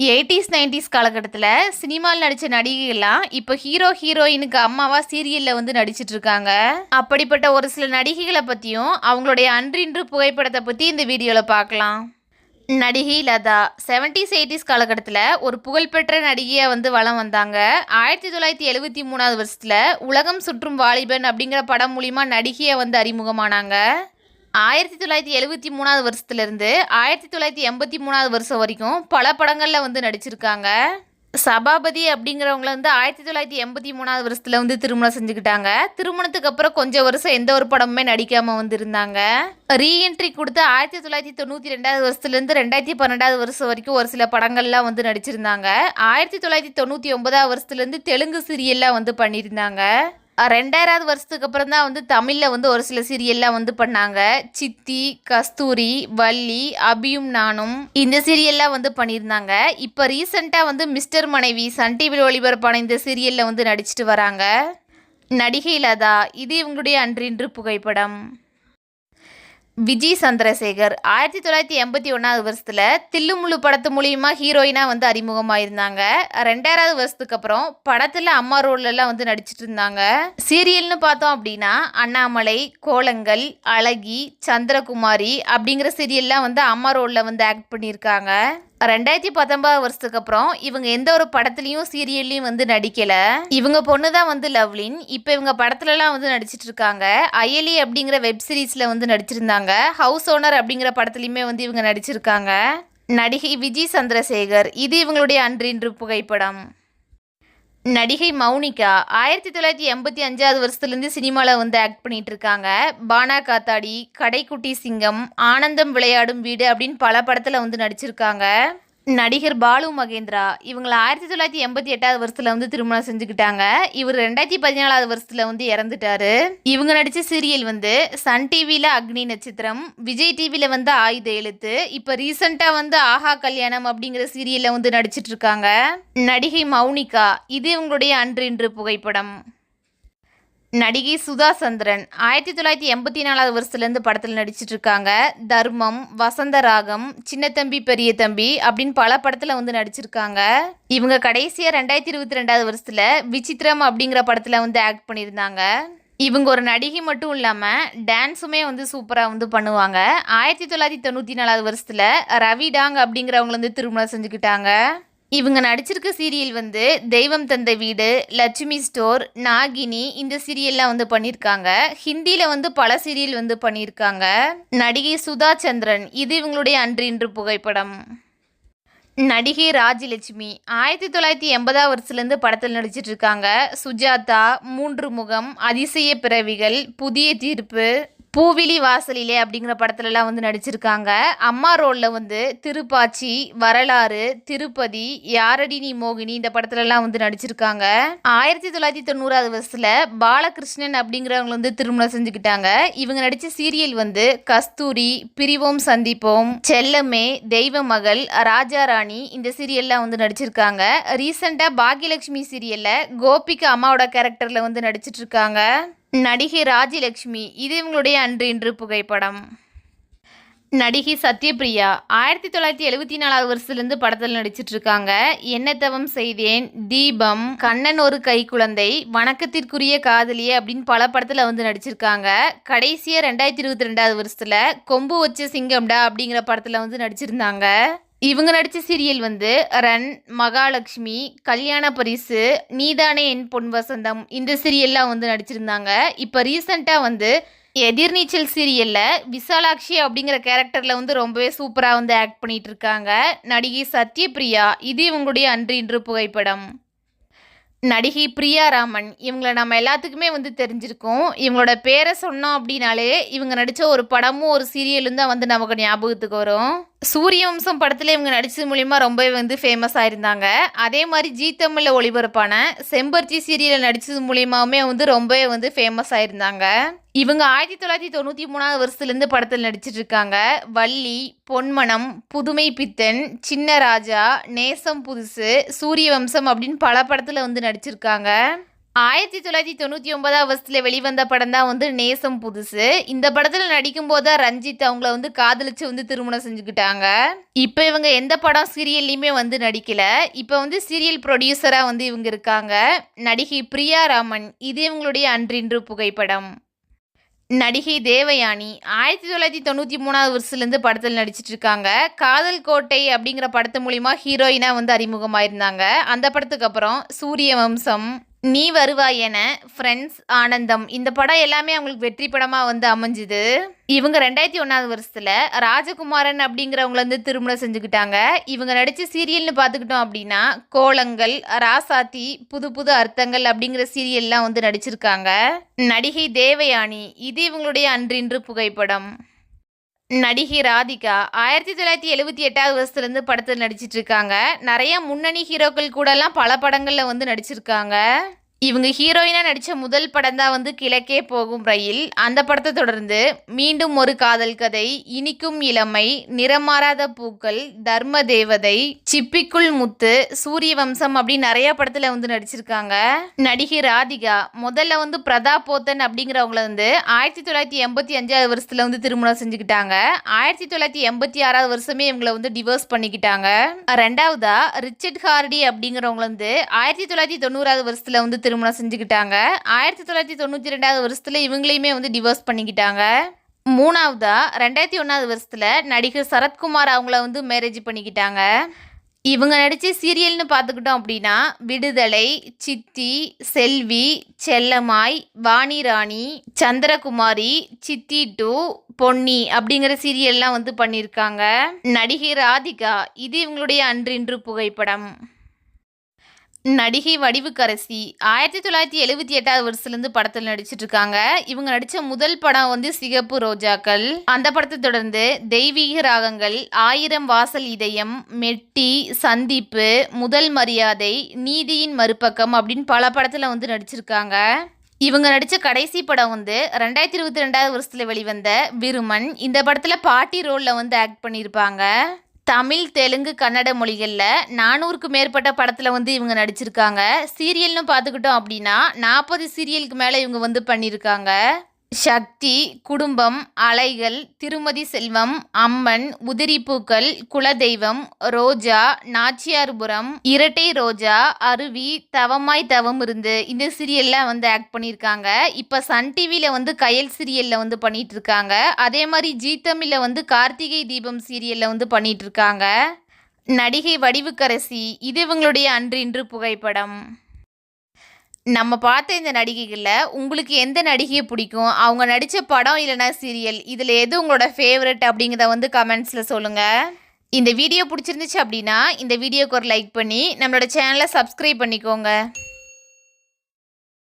Eighties nineties காலகட்டத்தில் சினிமாவில் நடித்த நடிகைகள்லாம் இப்போ ஹீரோ ஹீரோயினுக்கு அம்மாவா சீரியலில் வந்து நடிச்சிட்டு இருக்காங்க அப்படிப்பட்ட ஒரு சில நடிகைகளை பற்றியும் அவங்களுடைய அன்றின்று புகைப்படத்தை பற்றி இந்த வீடியோவில் பார்க்கலாம் நடிகை லதா செவன்டிஸ் எயிட்டிஸ் காலகட்டத்தில் ஒரு புகழ்பெற்ற நடிகையாக வந்து வளம் வந்தாங்க. ஆயிரத்தி தொள்ளாயிரத்தி எழுபத்தி மூணாவது வருஷத்தில் உலகம் சுற்றும் வாலிபன் அப்படிங்கிற படம் மூலிமா நடிகையை வந்து அறிமுகமானாங்க. ஆயிரத்தி தொள்ளாயிரத்தி எழுபத்தி மூணாவது வருஷத்துலேருந்து ஆயிரத்தி தொள்ளாயிரத்தி எண்பத்தி மூணாவது வருஷம் வரைக்கும் பல படங்களில் வந்து நடிச்சிருக்காங்க. சபாபதி அப்படிங்கிறவங்கள வந்து ஆயிரத்தி தொள்ளாயிரத்தி எண்பத்தி மூணாவது வருஷத்தில் வந்து திருமணம் செஞ்சுக்கிட்டாங்க. திருமணத்துக்கு அப்புறம் கொஞ்சம் வருஷம் எந்த ஒரு படமுமே நடிக்காமல் வந்திருந்தாங்க. ரீஎன்ட்ரி கொடுத்து ஆயிரத்தி தொள்ளாயிரத்தி தொண்ணூற்றி ரெண்டாவது வருஷத்துலேருந்து ரெண்டாயிரத்தி பன்னெண்டாவது வருஷம் வரைக்கும் ஒரு சில படங்கள்லாம் வந்து நடிச்சிருந்தாங்க. ஆயிரத்தி தொள்ளாயிரத்தி தொண்ணூற்றி ஒன்பதாவது வருஷத்துலேருந்து தெலுங்கு சீரியல்லாம் வந்து பண்ணியிருந்தாங்க. ரெண்டாயிராவது வருஷத்துக்கு அப்புறம் தான் வந்து தமிழில் வந்து ஒரு சில சீரியல்லாம் வந்து பண்ணாங்க. சித்தி கஸ்தூரி வள்ளி அபியும் நானும் இந்த சீரியல்லாம் வந்து பண்ணியிருந்தாங்க. இப்போ ரீசெண்டாக வந்து மிஸ்டர் மனைவி சன் டிவியில் ஒளிபரப்பான இந்த சீரியலில் வந்து நடிச்சிட்டு வராங்க. நடிகை லதா இது இவங்களுடைய அன்றின்று புகைப்படம். விஜய் சந்திரசேகர். ஆயிரத்தி தொள்ளாயிரத்தி எண்பத்தி ஒன்றாவது வருஷத்தில் தில்லுமுழு படத்து மூலியமாக ஹீரோயினாக வந்து அறிமுகமாயிருந்தாங்க. ரெண்டாயிராவது வருஷத்துக்கு அப்புறம் படத்தில் அம்மா ரோல்லலாம் வந்து நடிச்சிட்டு இருந்தாங்க சீரியல்னு பார்த்தோம் அப்படின்னா அண்ணாமலை கோலங்கள் அழகி சந்திரகுமாரி அப்படிங்கிற சீரியல்லாம் வந்து அம்மா ரோலில் வந்து ஆக்ட் பண்ணியிருக்காங்க. ரெண்டாயிரத்தி பத்தொன்பது வருஷத்துக்கு அப்புறம் இவங்க எந்த ஒரு படத்துலையும் சீரியல்லையும் வந்து நடிக்கல. இவங்க பொண்ணு தான் வந்து லவ்லின். இப்போ இவங்க படத்துலலாம் வந்து நடிச்சிட்டு இருக்காங்க. அயலி அப்படிங்கிற வெப் சீரிஸ்ல வந்து நடிச்சிருந்தாங்க. ஹவுஸ் ஓனர் அப்படிங்கிற படத்துலையுமே வந்து இவங்க நடிச்சிருக்காங்க. நடிகை விஜய் சந்திரசேகர். இது இவங்களுடைய அன்றின்று புகைப்படம். நடிகை மௌனிகா ஆயிரத்தி தொள்ளாயிரத்தி எண்பத்தி அஞ்சாவது வருஷத்துலேருந்து சினிமாவில் வந்து ஆக்ட் பண்ணிகிட்டு இருக்காங்க பானா காத்தாடி கடைக்குட்டி சிங்கம் ஆனந்தம் விளையாடும் வீடு அப்படின்னு பல படத்தில் வந்து நடிச்சிருக்காங்க. நடிகர் பாலு மகேந்திரா இவங்களை ஆயிரத்தி தொள்ளாயிரத்தி எண்பத்தி எட்டாவது வருஷத்துல வந்து திருமணம் செஞ்சுக்கிட்டாங்க. இவர் ரெண்டாயிரத்தி பதினாலாவது வருஷத்துல வந்து இறந்துட்டாரு. இவங்க நடிச்ச சீரியல் வந்து சன் டிவியில அக்னி நட்சத்திரம் விஜய் டிவியில வந்து ஆயுத எழுத்து இப்ப ரீசெண்டா வந்து ஆஹா கல்யாணம் அப்படிங்கிற சீரியல்ல வந்து நடிச்சிட்டு இருக்காங்க. நடிகை மௌனிகா இது இவங்களுடைய அன்று இன்று புகைப்படம். நடிகை சுதா சந்திரன் ஆயிரத்தி தொள்ளாயிரத்தி எண்பத்தி நாலாவது வருஷத்துலேருந்து படத்தில் நடிச்சிட்டு இருக்காங்க தர்மம் வசந்த ராகம் சின்ன தம்பி பெரிய தம்பி அப்படின்னு பல படத்தில் வந்து நடிச்சிருக்காங்க. இவங்க கடைசியாக ரெண்டாயிரத்தி இருபத்தி ரெண்டாவது வருஷத்தில் விசித்திரம் அப்படிங்கிற படத்தில் வந்து ஆக்ட் பண்ணியிருந்தாங்க. இவங்க ஒரு நடிகை மட்டும் இல்லாமல் டான்ஸுமே வந்து சூப்பராக வந்து பண்ணுவாங்க. ஆயிரத்தி தொள்ளாயிரத்தி தொண்ணூற்றி நாலாவது வருஷத்தில் ரவி டாங் அப்படிங்கிறவங்கள வந்து திருமணம் செஞ்சுக்கிட்டாங்க. இவங்க நடிச்சிருக்க சீரியல் வந்து தெய்வம் தந்த வீடு லட்சுமி ஸ்டோர் நாகினி இந்த சீரியல்லாம் வந்து பண்ணியிருக்காங்க ஹிந்தியில் வந்து பல சீரியல் வந்து பண்ணியிருக்காங்க நடிகை சுதா சந்திரன் இது இவங்களுடைய அன்று இன்று புகைப்படம். நடிகை ராஜலட்சுமி ஆயிரத்தி தொள்ளாயிரத்தி எண்பதாம் வருஷத்துலேருந்து படத்தில் நடிச்சிட்டு இருக்காங்க. சுஜாதா மூன்று முகம் அதிசய பிறவிகள் புதிய தீர்ப்பு. பூவிலி வாசலிலே அப்படிங்கிற படத்துலலாம் வந்து நடிச்சிருக்காங்க. அம்மா ரோலில் வந்து திருப்பாச்சி வரலாறு திருப்பதி யாரடி நீ மோகினி இந்த படத்துலலாம் வந்து நடிச்சிருக்காங்க. ஆயிரத்தி தொள்ளாயிரத்தி தொண்ணூறாவது வருஷத்தில் பாலகிருஷ்ணன் அப்படிங்கிறவங்க வந்து திருமணம் செஞ்சுக்கிட்டாங்க. இவங்க நடித்த சீரியல் வந்து கஸ்தூரி பிரிவோம் சந்திப்போம் செல்லமே தெய்வ மகள் ராஜா ராணி இந்த சீரியல்லாம் வந்து நடிச்சிருக்காங்க. ரீசெண்டாக பாக்யலட்சுமி சீரியலில் கோபிக்கு அம்மாவோட கேரக்டரில் வந்து நடிச்சிட்டு இருக்காங்க நடிகை ராஜலட்சுமி இது இவங்களுடைய அன்று இன்று புகைப்படம். நடிகை சத்யபிரியா ஆயிரத்தி தொள்ளாயிரத்தி எழுபத்தி நாலாவது வருஷத்துலேருந்து படத்தில் நடிச்சிட்டு இருக்காங்க என்ன தவம் செய்தேன் தீபம் கண்ணன் ஒரு கை குழந்தை வணக்கத்திற்குரிய காதலியே அப்படின்னு பல படத்தில் வந்து நடிச்சிருக்காங்க. கடைசியாக ரெண்டாயிரத்தி இருபத்தி ரெண்டாவது வருஷத்தில் கொம்பு வச்ச சிங்கம்டா அப்படிங்கிற படத்தில் வந்து நடிச்சிருந்தாங்க. இவங்க நடித்த சீரியல் வந்து ரன் மகாலட்சுமி கல்யாண பரிசு நீதானே என் பொன் வசந்தம் இந்த சீரியல்லாம் வந்து நடிச்சிருந்தாங்க. இப்போ ரீசண்டாக வந்து எதிர்நீச்சல் சீரியலில் விசாலாட்சி அப்படிங்கிற கேரக்டரில் வந்து ரொம்பவே சூப்பராக வந்து ஆக்ட் பண்ணிட்டு இருக்காங்க நடிகை சத்யபிரியா இது இவங்களுடைய அன்று இன்று புகைப்படம். நடிகை பிரியா ராமன் இவங்களை நம்ம எல்லாத்துக்குமே வந்து தெரிஞ்சிருக்கோம். இவங்களோட பேரை சொன்னோம் அப்படின்னாலே இவங்க நடித்த ஒரு படமும் ஒரு சீரியலும் தான் வந்து நமக்கு ஞாபகத்துக்கு வரும். சூரிய வம்சம் படத்தில் இவங்க நடித்தது மூலிமா ரொம்பவே வந்து ஃபேமஸ் ஆயிருந்தாங்க. அதே மாதிரி ஜி தமிழில் ஒளிபரப்பான செம்பருத்தி சீரியலில் நடித்தது மூலியமாவுமே வந்து ரொம்பவே வந்து ஃபேமஸ் ஆயிருந்தாங்க. இவங்க ஆயிரத்தி தொள்ளாயிரத்தி தொண்ணூற்றி மூணாவது வருஷத்துலேருந்து படத்தில் நடிச்சிட்டு இருக்காங்க. வள்ளி பொன்மனம் புதுமை பித்தன் சின்ன ராஜா நேசம் புதுசு சூரிய வம்சம் அப்படின்னு பல படத்தில் வந்து நடிச்சிருக்காங்க. ஆயிரத்தி தொள்ளாயிரத்தி தொண்ணூற்றி ஒன்பதாம் வருஷத்தில் வெளிவந்த படம் தான் வந்து நேசம் புதுசு. இந்த படத்தில் நடிக்கும்போது தான் ரஞ்சித் அவங்கள வந்து காதலிச்சு வந்து திருமணம் செஞ்சுக்கிட்டாங்க. இப்போ இவங்க எந்த படம் சீரியல்லையுமே வந்து நடிக்கல. இப்போ வந்து சீரியல் ப்ரொடியூசராக வந்து இவங்க இருக்காங்க. நடிகை பிரியா ராமன் இது இவங்களுடைய அன்றின்று புகைப்படம். நடிகை தேவயானி ஆயிரத்தி தொள்ளாயிரத்தி தொண்ணூற்றி மூணாவது வருஷத்துலேருந்து படத்தில் நடிச்சிட்டு இருக்காங்க காதல் கோட்டை அப்படிங்கிற படத்து மூலிமா ஹீரோயினாக வந்து அறிமுகமாயிருந்தாங்க. அந்த படத்துக்கு அப்புறம் சூரிய வம்சம் நீ வருவாய் என ஃப்ரெண்ட்ஸ் ஆனந்தம். இந்த படம் எல்லாமே அவங்களுக்கு வெற்றி படமாக வந்து அமைஞ்சுது. இவங்க ரெண்டாயிரத்தி ஒன்றாவது வருஷத்தில் ராஜகுமாரன் அப்படிங்கிறவங்கள வந்து திருமணம் செஞ்சுக்கிட்டாங்க. இவங்க நடித்த சீரியல்னு பார்த்துக்கிட்டோம் அப்படின்னா கோலங்கள் ராசாத்தி புது புது அர்த்தங்கள் அப்படிங்கிற சீரியல்லாம் வந்து நடிச்சிருக்காங்க. நடிகை தேவயானி இது இவங்களுடைய அன்றின்று புகைப்படம். நடிகை ராதிகா ஆயிரத்தி தொள்ளாயிரத்தி எழுபத்தி எட்டாவது வருஷத்துலேருந்து படத்தில் நடிச்சிட்டு இருக்காங்க நிறைய முன்னணி ஹீரோக்கள் கூடலாம் பல படங்களில் வந்து நடிச்சிருக்காங்க. இவங்க ஹீரோயினாக நடித்த முதல் படம் தான் வந்து கிழக்கே போகும் ரயில். அந்த படத்தை தொடர்ந்து மீண்டும் ஒரு காதல் கதை இனிக்கும் இளமை நிறமாறாத பூக்கள் தர்ம தேவதை சிப்பிக்குள் முத்து சூரிய வம்சம் அப்படின்னு நிறைய படத்தில் வந்து நடிச்சிருக்காங்க. நடிகை ராதிகா முதல்ல வந்து பிரதாப் போத்தன் அப்படிங்கிறவங்கள வந்து ஆயிரத்தி தொள்ளாயிரத்தி எண்பத்தி அஞ்சாவது வருஷத்தில் வந்து திருமணம் செஞ்சுக்கிட்டாங்க. ஆயிரத்தி தொள்ளாயிரத்தி எண்பத்தி ஆறாவது வருஷமே இவங்களை வந்து டிவோர்ஸ் பண்ணிக்கிட்டாங்க. ரெண்டாவதா ரிச்சர்ட் ஹார்டி அப்படிங்கிறவங்கள வந்து ஆயிரத்தி தொள்ளாயிரத்தி தொண்ணூறாவது வருஷத்தில் வந்து திருமணம் செஞ்சுக்கிட்டாங்க. ஆயிரத்தி தொள்ளாயிரத்தி தொண்ணூற்றி ரெண்டாவது வருஷத்தில் இவங்களையுமே வந்து டிவோர்ஸ் பண்ணிக்கிட்டாங்க. மூணாவதா ரெண்டாயிரத்தி ஒன்றாவது வருஷத்தில் நடிகர் சரத்குமார் அவங்கள வந்து மேரேஜ் பண்ணிக்கிட்டாங்க. இவங்க நடித்த சீரியல்னு பார்த்துக்கிட்டோம் அப்படின்னா விடுதலை சித்தி செல்வி செல்லமாய் வாணி ராணி சந்திரகுமாரி சித்தி டூ பொன்னி அப்படிங்கிற சீரியல்லாம் வந்து பண்ணியிருக்காங்க. நடிகை ராதிகா இது இவங்களுடைய அன்றின்று புகைப்படம். நடிகை வடிவுக்கரசி ஆயிரத்தி தொள்ளாயிரத்தி எழுபத்தி எட்டாவது வருஷத்துலேருந்து படத்தில் நடிச்சிட்டு இருக்காங்க இவங்க நடித்த முதல் படம் வந்து சிகப்பு ரோஜாக்கள். அந்த படத்தை தொடர்ந்து தெய்வீக ராகங்கள் ஆயிரம் வாசல் இதயம் மெட்டி சந்திப்பு முதல் மரியாதை நீதியின் மறுபக்கம் அப்படின்னு பல படத்தில் வந்து நடிச்சிருக்காங்க. இவங்க நடித்த கடைசி படம் வந்து ரெண்டாயிரத்தி இருபத்தி ரெண்டாவது வருஷத்தில் வெளிவந்த விருமன். இந்த படத்தில் பாட்டி ரோலில் வந்து ஆக்ட் பண்ணியிருப்பாங்க தமிழ் தெலுங்கு கன்னட மொழிகளில் நானூறுக்கு மேற்பட்ட படத்தில் வந்து இவங்க நடிச்சிருக்காங்க. சீரியல்னு பார்த்துக்கிட்டோம் அப்படின்னா நாற்பது சீரியலுக்கு மேலே இவங்க வந்து பண்ணியிருக்காங்க சக்தி குடும்பம் அலைகள் திருமதி செல்வம் அம்மன் உதிரிப்பூக்கள் குலதெய்வம் ரோஜா நாச்சியார்புரம் இரட்டை ரோஜா அருவி தவமாய் தவம் இருந்து இந்த சீரியல்லாம் வந்து ஆக்ட் பண்ணியிருக்காங்க. இப்போ சன் டிவியில் வந்து கயல் சீரியலில் வந்து பண்ணிட்டு இருக்காங்க அதே மாதிரி ஜீ தமிழில் வந்து கார்த்திகை தீபம் சீரியலில் வந்து பண்ணிட்டு இருக்காங்க நடிகை வடிவுக்கரசி இது இவங்களுடைய அன்று இன்று புகைப்படம். நம்ம பார்த்த இந்த நடிகைகளில் உங்களுக்கு எந்த நடிகையை பிடிக்கும்? அவங்க நடித்த படம் இல்லைனா சீரியல் இதில் எது உங்களோட ஃபேவரட் அப்படிங்கிறத வந்து கமெண்ட்ஸில் சொல்லுங்கள் இந்த வீடியோ பிடிச்சிருந்துச்சு அப்படின்னா இந்த வீடியோக்கு ஒரு லைக் பண்ணி நம்மளோட சேனலை சப்ஸ்கிரைப் பண்ணிக்கோங்க.